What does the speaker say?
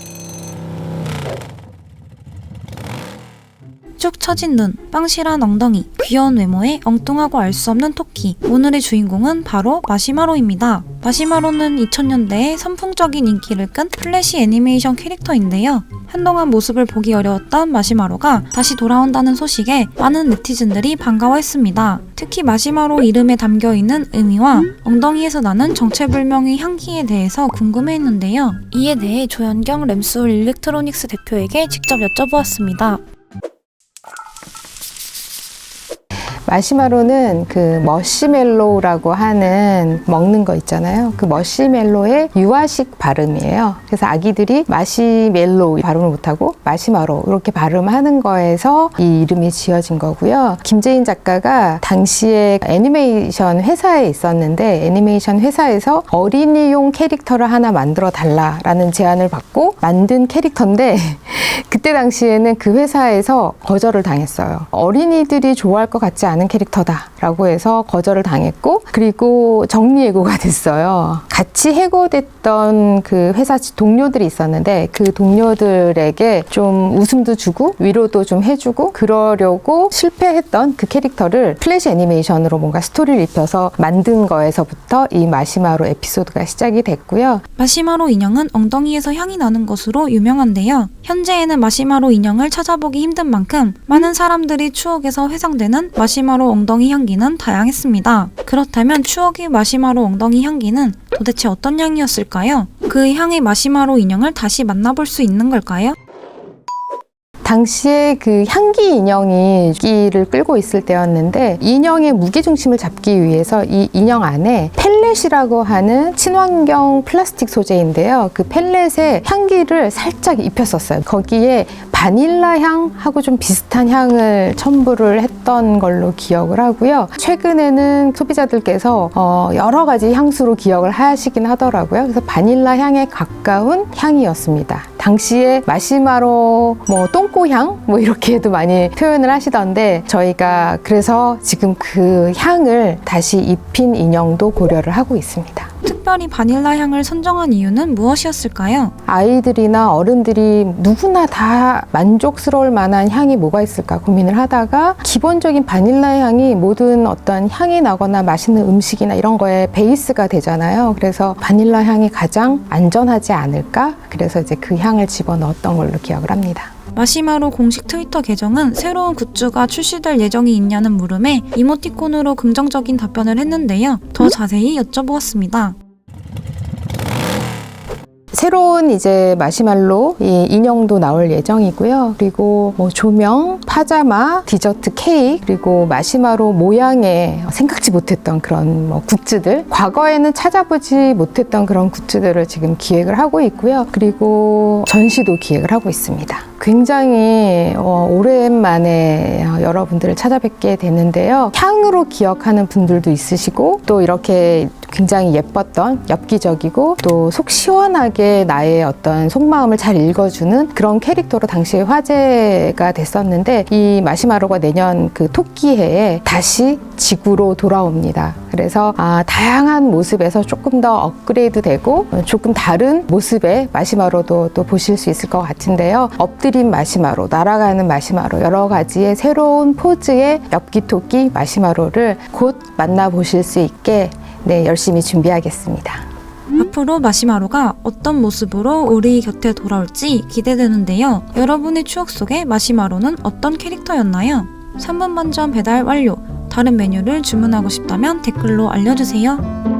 you 쭉 처진 눈, 빵실한 엉덩이, 귀여운 외모에 엉뚱하고 알 수 없는 토끼. 오늘의 주인공은 바로 마시마로입니다. 마시마로는 2000년대에 선풍적인 인기를 끈 플래시 애니메이션 캐릭터인데요. 한동안 모습을 보기 어려웠던 마시마로가 다시 돌아온다는 소식에 많은 네티즌들이 반가워했습니다. 특히 마시마로 이름에 담겨 있는 의미와 엉덩이에서 나는 정체불명의 향기에 대해서 궁금해했는데요. 이에 대해 조현경 램스홀 일렉트로닉스 대표에게 직접 여쭤보았습니다. 마시마로는 그 머시멜로우라고 하는 먹는 거 있잖아요. 그 머시멜로의 유아식 발음이에요. 그래서 아기들이 마시멜로 발음을 못하고 마시마로 이렇게 발음하는 거에서 이 이름이 지어진 거고요. 김재인 작가가 당시에 애니메이션 회사에 있었는데 애니메이션 회사에서 어린이용 캐릭터를 하나 만들어 달라라는 제안을 받고 만든 캐릭터인데 그때 당시에는 그 회사에서 거절을 당했어요. 어린이들이 좋아할 것 같지 않은 캐릭터다라고 해서 거절을 당했고 그리고 정리해고가 됐어요. 같이 해고됐던 그 회사 동료들이 있었는데 그 동료들에게 좀 웃음도 주고 위로도 좀 해주고 그러려고 실패했던 그 캐릭터를 플래시 애니메이션으로 뭔가 스토리를 입혀서 만든 거에서부터 이 마시마로 에피소드가 시작이 됐고요. 마시마로 인형은 엉덩이에서 향이 나는 것으로 유명한데요. 현재에는 마시마로 인형을 찾아보기 힘든 만큼 많은 사람들이 추억에서 회상되는 마시마로 엉덩이 향기는 다양했습니다. 그렇다면 추억의 마시마로 엉덩이 향기는 도대체 어떤 향이었을까요? 그 향의 마시마로 인형을 다시 만나볼 수 있는 걸까요? 당시에 그 향기 인형이 기를 끌고 있을 때였는데 인형의 무게 중심을 잡기 위해서 이 인형 안에 펠렛이라고 하는 친환경 플라스틱 소재인데요. 그 펠렛에 향기를 살짝 입혔었어요. 거기에 바닐라 향하고 좀 비슷한 향을 첨부를 했던 걸로 기억을 하고요. 최근에는 소비자들께서 어, 여러 가지 향수로 기억을 하시긴 하더라고요. 그래서 바닐라 향에 가까운 향이었습니다. 당시에 마시마로 뭐 똥꼬향 뭐 이렇게도 많이 표현을 하시던데 저희가 그래서 지금 그 향을 다시 입힌 인형도 고려를 하고 있습니다. 특별히 바닐라 향을 선정한 이유는 무엇이었을까요? 아이들이나 어른들이 누구나 다 만족스러울 만한 향이 뭐가 있을까 고민을 하다가 기본적인 바닐라 향이 모든 어떤 향이 나거나 맛있는 음식이나 이런 거에 베이스가 되잖아요. 그래서 바닐라 향이 가장 안전하지 않을까? 그래서 이제 그 향을 집어 넣었던 걸로 기억을 합니다. 마시마로 공식 트위터 계정은 새로운 굿즈가 출시될 예정이 있냐는 물음에 이모티콘으로 긍정적인 답변을 했는데요. 더 자세히 여쭤보았습니다. 새로운 이제 마시말로 이 인형도 나올 예정이고요. 그리고 뭐 조명, 파자마, 디저트 케이크, 그리고 마시마로 모양의 생각지 못했던 그런 뭐 굿즈들. 과거에는 찾아보지 못했던 그런 굿즈들을 지금 기획을 하고 있고요. 그리고 전시도 기획을 하고 있습니다. 굉장히 어, 오랜만에 어, 여러분들을 찾아뵙게 됐는데요. 향으로 기억하는 분들도 있으시고 또 이렇게 굉장히 예뻤던 엽기적이고 또 속 시원하게 나의 어떤 속마음을 잘 읽어주는 그런 캐릭터로 당시에 화제가 됐었는데 이 마시마로가 내년 그 토끼해에 다시 지구로 돌아옵니다. 그래서 아, 다양한 모습에서 조금 더 업그레이드 되고 조금 다른 모습의 마시마로도 또 보실 수 있을 것 같은데요. 엎드린 마시마로, 날아가는 마시마로, 여러 가지의 새로운 포즈의 엽기토끼 마시마로를 곧 만나보실 수 있게 네, 열심히 준비하겠습니다. 앞으로 마시마로가 어떤 모습으로 우리 곁에 돌아올지 기대되는데요. 여러분의 추억 속에 마시마로는 어떤 캐릭터였나요? 3분 만점 배달 완료. 다른 메뉴를 주문하고 싶다면 댓글로 알려주세요.